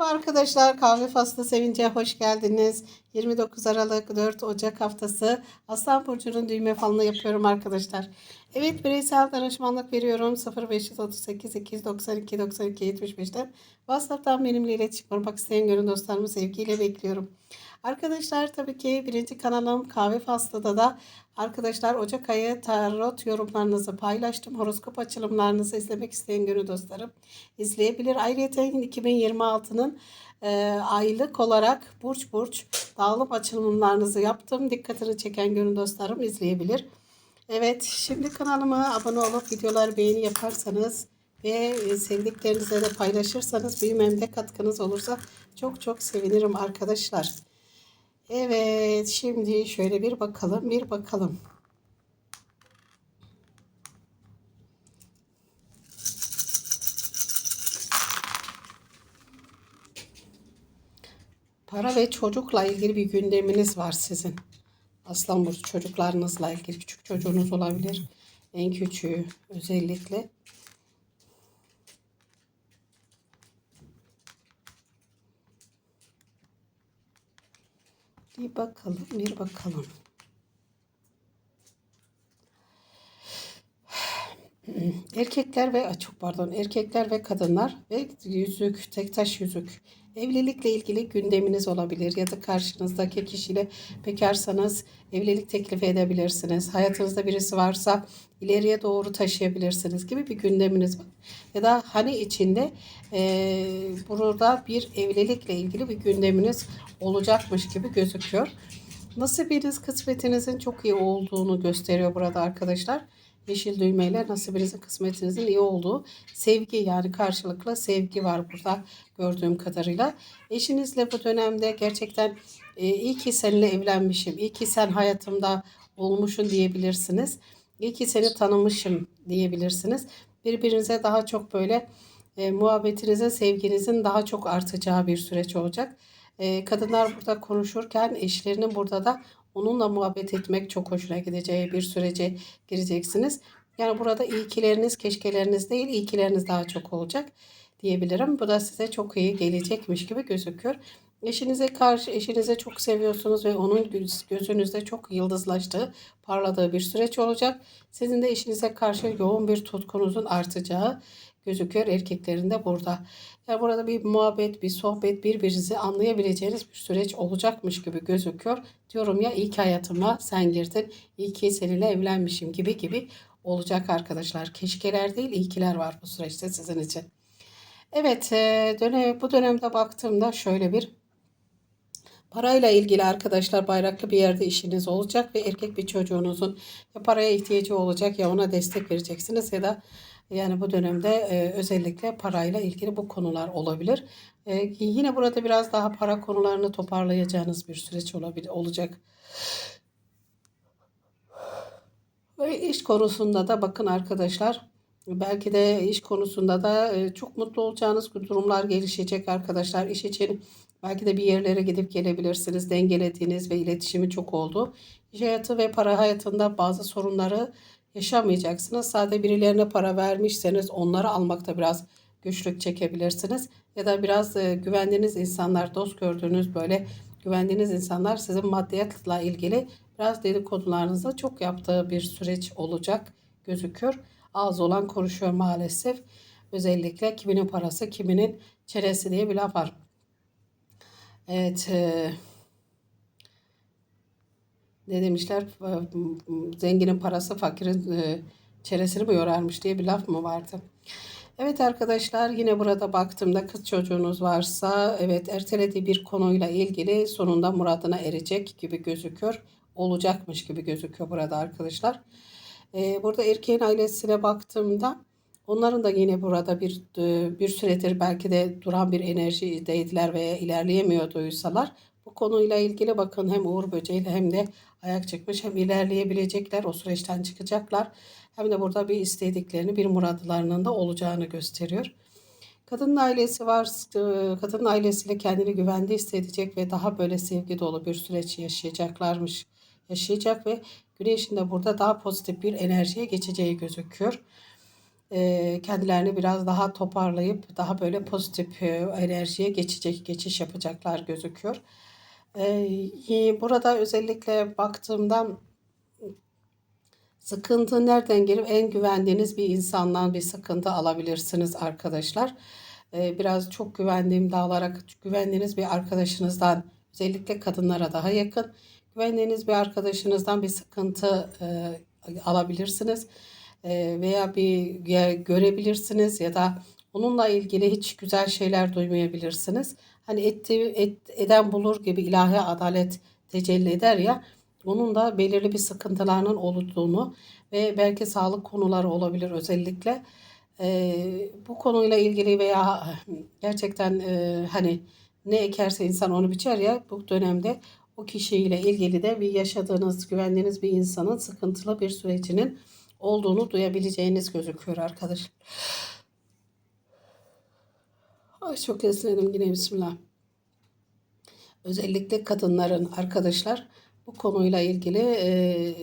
Merhaba arkadaşlar, Kahve Faslı Sevinç'e hoş geldiniz. 29 Aralık 4 Ocak haftası Aslan Burcu'nun düğme falını yapıyorum arkadaşlar. Evet bireysel danışmanlık veriyorum 0538 292 92 75'ten. WhatsApp'tan benimle iletişim kurmak isteyen gönül dostlarımı sevgiyle bekliyorum. Arkadaşlar tabii ki birinci kanalım Kahve Faslı'da da arkadaşlar Ocak ayı tarot yorumlarınızı paylaştım. Horoskop açılımlarınızı izlemek isteyen gönül dostlarım izleyebilir. Ayrıca 2026'nın e, aylık olarak burç burç dağılım açılımlarınızı yaptım. Dikkatini çeken gönül dostlarım izleyebilir. Evet şimdi kanalıma abone olup videolar beğeni yaparsanız ve e, sevdiklerinize de paylaşırsanız büyümemde katkınız olursa çok çok sevinirim arkadaşlar. Evet şimdi şöyle bir bakalım bir bakalım. Para ve çocukla ilgili bir gündeminiz var sizin. Aslan burcu çocuklarınızla ilgili küçük çocuğunuz olabilir. En küçüğü özellikle. Bir bakalım, bir bakalım. Erkekler ve çok pardon erkekler ve kadınlar ve yüzük tek taş yüzük evlilikle ilgili gündeminiz olabilir ya da karşınızdaki kişiyle bekarsanız evlilik teklif edebilirsiniz. Hayatınızda birisi varsa ileriye doğru taşıyabilirsiniz gibi bir gündeminiz var. Ya da hani içinde e, burada bir evlilikle ilgili bir gündeminiz olacakmış gibi gözüküyor. Nasibiniz kısmetinizin çok iyi olduğunu gösteriyor burada arkadaşlar yeşil düğmeyle nasibinizin kısmetinizin iyi olduğu sevgi yani karşılıklı sevgi var burada gördüğüm kadarıyla. Eşinizle bu dönemde gerçekten e, iyi ki seninle evlenmişim, iyi ki sen hayatımda olmuşsun diyebilirsiniz. İyi ki seni tanımışım diyebilirsiniz. Birbirinize daha çok böyle e, muhabbetinizin, sevginizin daha çok artacağı bir süreç olacak. E, kadınlar burada konuşurken eşlerinin burada da onunla muhabbet etmek çok hoşuna gideceği bir sürece gireceksiniz. Yani burada iyikileriniz, keşkeleriniz değil, iyikileriniz daha çok olacak diyebilirim. Bu da size çok iyi gelecekmiş gibi gözüküyor. Eşinize karşı, eşinize çok seviyorsunuz ve onun gözünüzde çok yıldızlaştığı, parladığı bir süreç olacak. Sizin de eşinize karşı yoğun bir tutkunuzun artacağı gözüküyor erkeklerin de burada. Yani burada bir muhabbet, bir sohbet, birbirinizi anlayabileceğiniz bir süreç olacakmış gibi gözüküyor. Diyorum ya ilk hayatıma sen girdin, iyi ki seninle evlenmişim gibi gibi olacak arkadaşlar. Keşkeler değil, iyikiler var bu süreçte sizin için. Evet, e, dönem, bu dönemde baktığımda şöyle bir Parayla ilgili arkadaşlar bayraklı bir yerde işiniz olacak ve erkek bir çocuğunuzun ya paraya ihtiyacı olacak ya ona destek vereceksiniz ya da yani bu dönemde e, özellikle parayla ilgili bu konular olabilir. E, yine burada biraz daha para konularını toparlayacağınız bir süreç olabilir olacak. Ve iş konusunda da bakın arkadaşlar belki de iş konusunda da e, çok mutlu olacağınız durumlar gelişecek arkadaşlar. İş için belki de bir yerlere gidip gelebilirsiniz. Dengelediğiniz ve iletişimi çok oldu. İş hayatı ve para hayatında bazı sorunları yaşamayacaksınız. Sadece birilerine para vermişseniz onları almakta biraz güçlük çekebilirsiniz. Ya da biraz e, güvendiğiniz insanlar, dost gördüğünüz böyle güvendiğiniz insanlar sizin maddiyatla ilgili biraz dedikodularınızı çok yaptığı bir süreç olacak gözüküyor. Az olan konuşuyor maalesef. Özellikle kiminin parası, kiminin çeresi diye bir laf var. Evet. E, ne demişler zenginin parası fakirin e, çeresini mi yorarmış diye bir laf mı vardı? Evet arkadaşlar yine burada baktığımda kız çocuğunuz varsa evet ertelediği bir konuyla ilgili sonunda muradına erecek gibi gözüküyor. Olacakmış gibi gözüküyor burada arkadaşlar. Ee, burada erkeğin ailesine baktığımda onların da yine burada bir e, bir süredir belki de duran bir enerjideydiler veya ilerleyemiyorduysalar bu konuyla ilgili bakın hem Uğur Böceği'yle hem de ayak çıkmış hem ilerleyebilecekler o süreçten çıkacaklar. Hem de burada bir istediklerini bir muradlarının da olacağını gösteriyor. Kadının ailesi var. Kadının ailesiyle kendini güvende hissedecek ve daha böyle sevgi dolu bir süreç yaşayacaklarmış. Yaşayacak ve güneşin de burada daha pozitif bir enerjiye geçeceği gözüküyor. e, kendilerini biraz daha toparlayıp daha böyle pozitif e, enerjiye geçecek, geçiş yapacaklar gözüküyor. E, burada özellikle baktığımda sıkıntı nereden gelip en güvendiğiniz bir insandan bir sıkıntı alabilirsiniz arkadaşlar. E, biraz çok güvendiğim dağlara güvendiğiniz bir arkadaşınızdan özellikle kadınlara daha yakın güvendiğiniz bir arkadaşınızdan bir sıkıntı e, alabilirsiniz e, veya bir görebilirsiniz ya da onunla ilgili hiç güzel şeyler duymayabilirsiniz. Hani etti, et, eden bulur gibi ilahi adalet tecelli eder ya onun da belirli bir sıkıntılarının olduğunu ve belki sağlık konuları olabilir özellikle. E, bu konuyla ilgili veya gerçekten e, hani ne ekerse insan onu biçer ya bu dönemde o kişiyle ilgili de bir yaşadığınız, güvendiğiniz bir insanın sıkıntılı bir sürecinin olduğunu duyabileceğiniz gözüküyor arkadaşlar. Ay çok esnedim yine bismillah. Özellikle kadınların arkadaşlar bu konuyla ilgili e,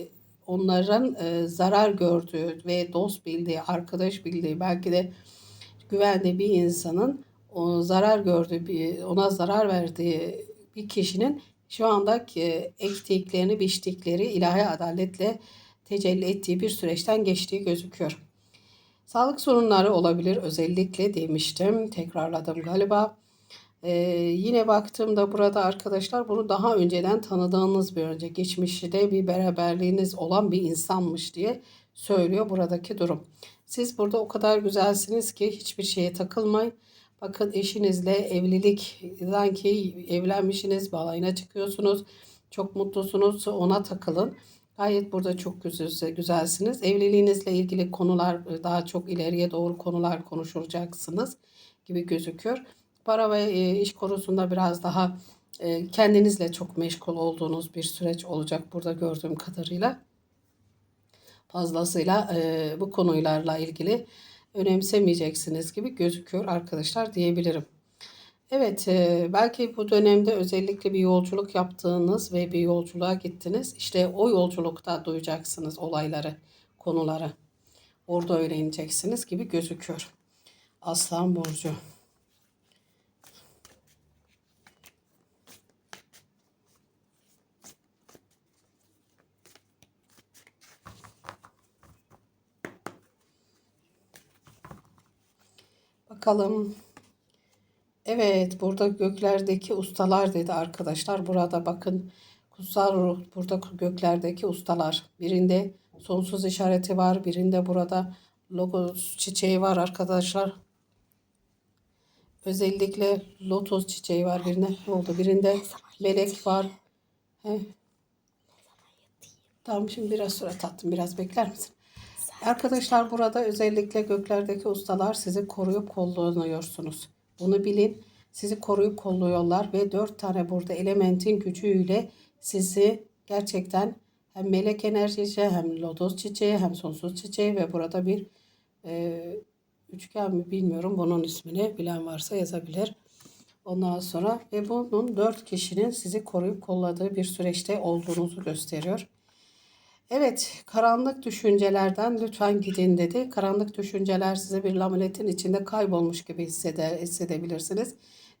onların e, zarar gördüğü ve dost bildiği, arkadaş bildiği, belki de güvendiği bir insanın o zarar gördüğü, bir, ona zarar verdiği bir kişinin şu anda e, ektiklerini, biçtikleri ilahi adaletle tecelli ettiği bir süreçten geçtiği gözüküyor. Sağlık sorunları olabilir özellikle demiştim. Tekrarladım galiba. Ee, yine baktığımda burada arkadaşlar bunu daha önceden tanıdığınız bir önce geçmişte bir beraberliğiniz olan bir insanmış diye söylüyor buradaki durum. Siz burada o kadar güzelsiniz ki hiçbir şeye takılmayın. Bakın eşinizle evlilik sanki evlenmişsiniz balayına çıkıyorsunuz. Çok mutlusunuz ona takılın. Gayet burada çok güzel, güzelsiniz. Evliliğinizle ilgili konular daha çok ileriye doğru konular konuşacaksınız gibi gözüküyor. Para ve e, iş konusunda biraz daha e, kendinizle çok meşgul olduğunuz bir süreç olacak burada gördüğüm kadarıyla. Fazlasıyla e, bu konularla ilgili önemsemeyeceksiniz gibi gözüküyor arkadaşlar diyebilirim. Evet, belki bu dönemde özellikle bir yolculuk yaptığınız ve bir yolculuğa gittiniz. İşte o yolculukta duyacaksınız olayları, konuları. Orada öğreneceksiniz gibi gözüküyor. Aslan Burcu. Bakalım. Evet, burada göklerdeki ustalar dedi arkadaşlar. Burada bakın kutsal ruh burada göklerdeki ustalar. Birinde sonsuz işareti var, birinde burada logos çiçeği var arkadaşlar. Özellikle lotus çiçeği var birine. Ne oldu? Birinde melek var. He. Tamam şimdi biraz sonra tattım. Biraz bekler misin? Arkadaşlar burada özellikle göklerdeki ustalar sizi koruyup kolluyorsunuz. Bunu bilin. Sizi koruyup kolluyorlar ve dört tane burada elementin gücüyle sizi gerçekten hem melek enerjisi hem lodos çiçeği hem sonsuz çiçeği ve burada bir e, üçgen mi bilmiyorum bunun ismini bilen varsa yazabilir. Ondan sonra ve bunun dört kişinin sizi koruyup kolladığı bir süreçte olduğunuzu gösteriyor. Evet, karanlık düşüncelerden lütfen gidin dedi. Karanlık düşünceler size bir laminetin içinde kaybolmuş gibi hissede, hissedebilirsiniz.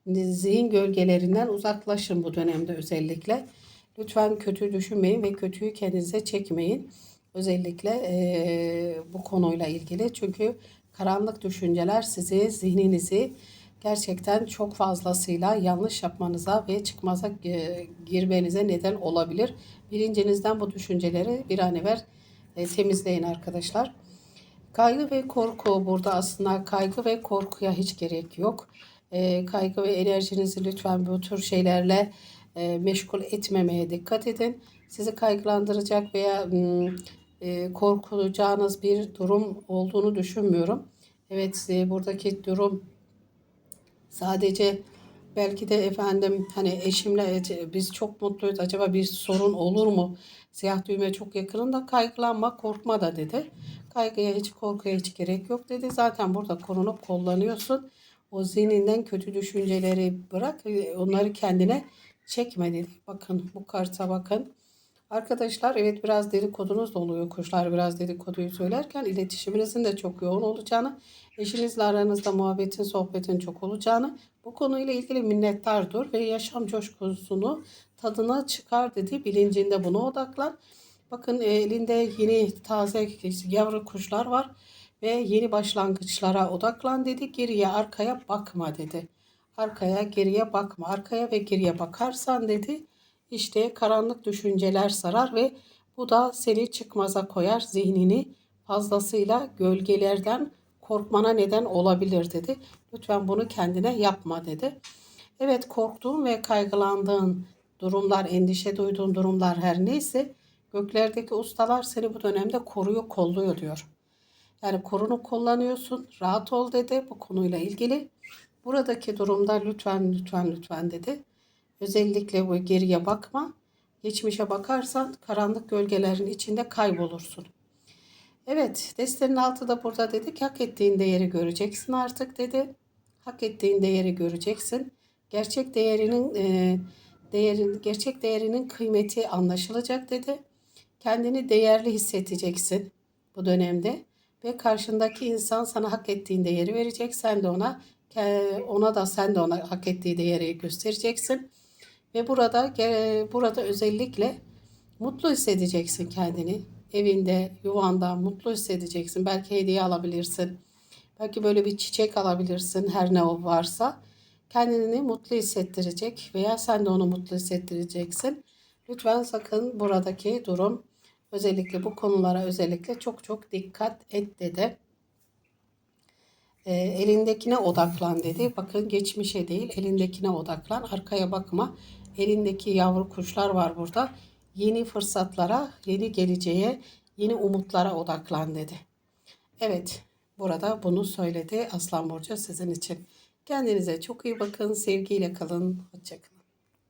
Zihin gölgelerinden uzaklaşın bu dönemde özellikle. Lütfen kötü düşünmeyin ve kötüyü kendinize çekmeyin. Özellikle e, bu konuyla ilgili. Çünkü karanlık düşünceler sizi, zihninizi gerçekten çok fazlasıyla yanlış yapmanıza ve çıkmaza e, girmenize neden olabilir. Bilincinizden bu düşünceleri bir an evvel e, temizleyin arkadaşlar. Kaygı ve korku burada aslında kaygı ve korkuya hiç gerek yok. E, kaygı ve enerjinizi lütfen bu tür şeylerle meşgul etmemeye dikkat edin. Sizi kaygılandıracak veya e, korkulacağınız bir durum olduğunu düşünmüyorum. Evet buradaki durum Sadece belki de efendim hani eşimle biz çok mutluyuz. Acaba bir sorun olur mu? Siyah düğme çok yakınında kaygılanma, korkma da dedi. Kaygıya hiç korkuya hiç gerek yok dedi. Zaten burada korunup kullanıyorsun. O zihninden kötü düşünceleri bırak. Onları kendine çekme dedi. Bakın bu karta bakın. Arkadaşlar evet biraz dedikodunuz da oluyor. Kuşlar biraz dedikoduyu söylerken iletişiminizin de çok yoğun olacağını, eşinizle aranızda muhabbetin, sohbetin çok olacağını, bu konuyla ilgili minnettardır ve yaşam coşkusunu tadına çıkar dedi. Bilincinde buna odaklan. Bakın e, elinde yeni taze yavru kuşlar var ve yeni başlangıçlara odaklan dedi. Geriye arkaya bakma dedi. Arkaya geriye bakma. Arkaya ve geriye bakarsan dedi. İşte karanlık düşünceler sarar ve bu da seni çıkmaza koyar. Zihnini fazlasıyla gölgelerden korkmana neden olabilir dedi. Lütfen bunu kendine yapma dedi. Evet korktuğun ve kaygılandığın durumlar, endişe duyduğun durumlar her neyse göklerdeki ustalar seni bu dönemde koruyor, kolluyor diyor. Yani korunu kullanıyorsun. Rahat ol dedi bu konuyla ilgili. Buradaki durumda lütfen lütfen lütfen dedi. Özellikle bu geriye bakma. Geçmişe bakarsan karanlık gölgelerin içinde kaybolursun. Evet, destenin altı da burada dedik. Hak ettiğin değeri göreceksin artık dedi. Hak ettiğin değeri göreceksin. Gerçek değerinin e, değerin gerçek değerinin kıymeti anlaşılacak dedi. Kendini değerli hissedeceksin bu dönemde ve karşındaki insan sana hak ettiğin değeri verecek. Sen de ona ona da sen de ona hak ettiği değeri göstereceksin. Ve burada burada özellikle mutlu hissedeceksin kendini. Evinde, yuvanda mutlu hissedeceksin. Belki hediye alabilirsin. Belki böyle bir çiçek alabilirsin her ne o varsa. Kendini mutlu hissettirecek veya sen de onu mutlu hissettireceksin. Lütfen sakın buradaki durum özellikle bu konulara özellikle çok çok dikkat et dedi. E, elindekine odaklan dedi. Bakın geçmişe değil elindekine odaklan. Arkaya bakma. Elindeki yavru kuşlar var burada. Yeni fırsatlara, yeni geleceğe, yeni umutlara odaklan dedi. Evet, burada bunu söyledi Aslan Burcu sizin için. Kendinize çok iyi bakın. Sevgiyle kalın. Hoşçakalın.